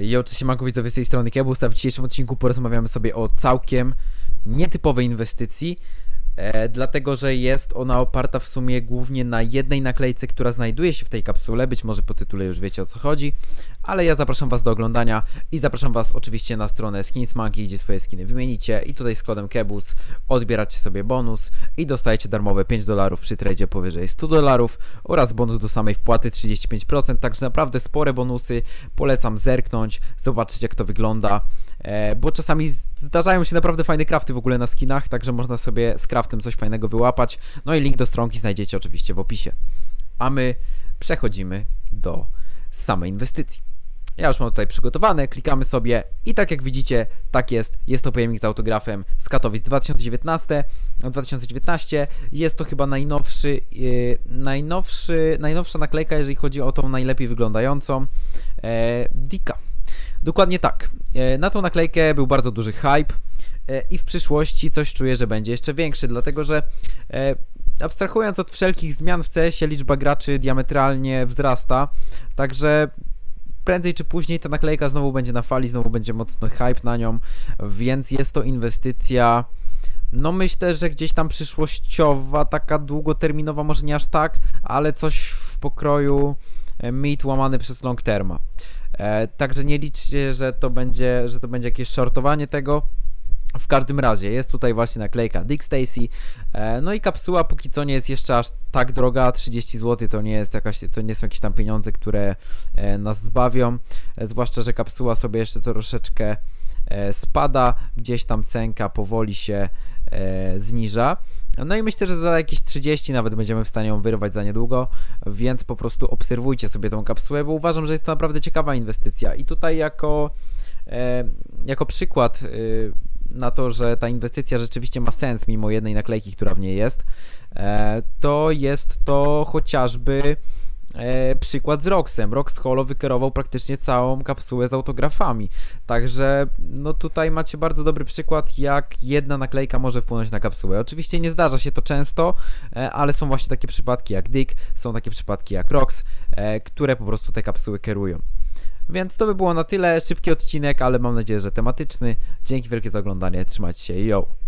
Jo, cześć siemanko widzowie z tej strony Kebus, w dzisiejszym odcinku porozmawiamy sobie o całkiem nietypowej inwestycji, e, dlatego że jest ona oparta w sumie głównie na jednej naklejce, która znajduje się w tej kapsule, być może po tytule już wiecie o co chodzi, ale ja zapraszam was do oglądania i zapraszam was oczywiście na stronę Skins Monkey, gdzie swoje skiny wymienicie i tutaj z kodem Kebus odbieracie sobie bonus i dostajecie darmowe 5 dolarów przy tradzie powyżej 100 dolarów oraz bonus do samej wpłaty 35%, także naprawdę spore bonusy, polecam zerknąć, zobaczyć jak to wygląda, e, bo czasami zdarzają się naprawdę fajne crafty w ogóle na skinach, także można sobie z craftem coś fajnego wyłapać, no i link do stronki znajdziecie oczywiście w opisie. A my przechodzimy do samej inwestycji. Ja już mam tutaj przygotowane, klikamy sobie i tak jak widzicie, tak jest. Jest to pojemnik z autografem z Katowic 2019. 2019 jest to chyba najnowszy, yy, najnowszy, najnowsza naklejka, jeżeli chodzi o tą najlepiej wyglądającą e, Dika. Dokładnie tak. E, na tą naklejkę był bardzo duży hype e, i w przyszłości coś czuję, że będzie jeszcze większy, dlatego że abstrahując od wszelkich zmian w CS-ie, liczba graczy diametralnie wzrasta, także prędzej czy później ta naklejka znowu będzie na fali, znowu będzie mocny hype na nią, więc jest to inwestycja. No myślę, że gdzieś tam przyszłościowa, taka długoterminowa, może nie aż tak, ale coś w pokroju e, mid łamany przez long terma. E, także nie liczcie, że to będzie, że to będzie jakieś shortowanie tego. W każdym razie jest tutaj właśnie naklejka Dick Stacy. E, no i kapsuła póki co nie jest jeszcze aż tak droga, 30 zł to nie jest jakaś, to nie są jakieś tam pieniądze, które e, nas zbawią. E, zwłaszcza, że kapsuła sobie jeszcze troszeczkę spada, gdzieś tam cenka powoli się zniża. No i myślę, że za jakieś 30 nawet będziemy w stanie ją wyrwać za niedługo, więc po prostu obserwujcie sobie tą kapsułę, bo uważam, że jest to naprawdę ciekawa inwestycja. I tutaj jako, jako przykład y, na to, że ta inwestycja rzeczywiście ma sens mimo jednej naklejki, która w niej jest, e, to jest to chociażby e, przykład z Roxem. Rox Holo wykierował praktycznie całą kapsułę z autografami. Także no tutaj macie bardzo dobry przykład, jak jedna naklejka może wpłynąć na kapsułę. Oczywiście nie zdarza się to często, e, ale są właśnie takie przypadki jak Dick, są takie przypadki jak Rox, które po prostu te kapsuły kierują. Więc to by było na tyle. Szybki odcinek, ale mam nadzieję, że tematyczny. Dzięki wielkie za oglądanie. Trzymajcie się. Yo!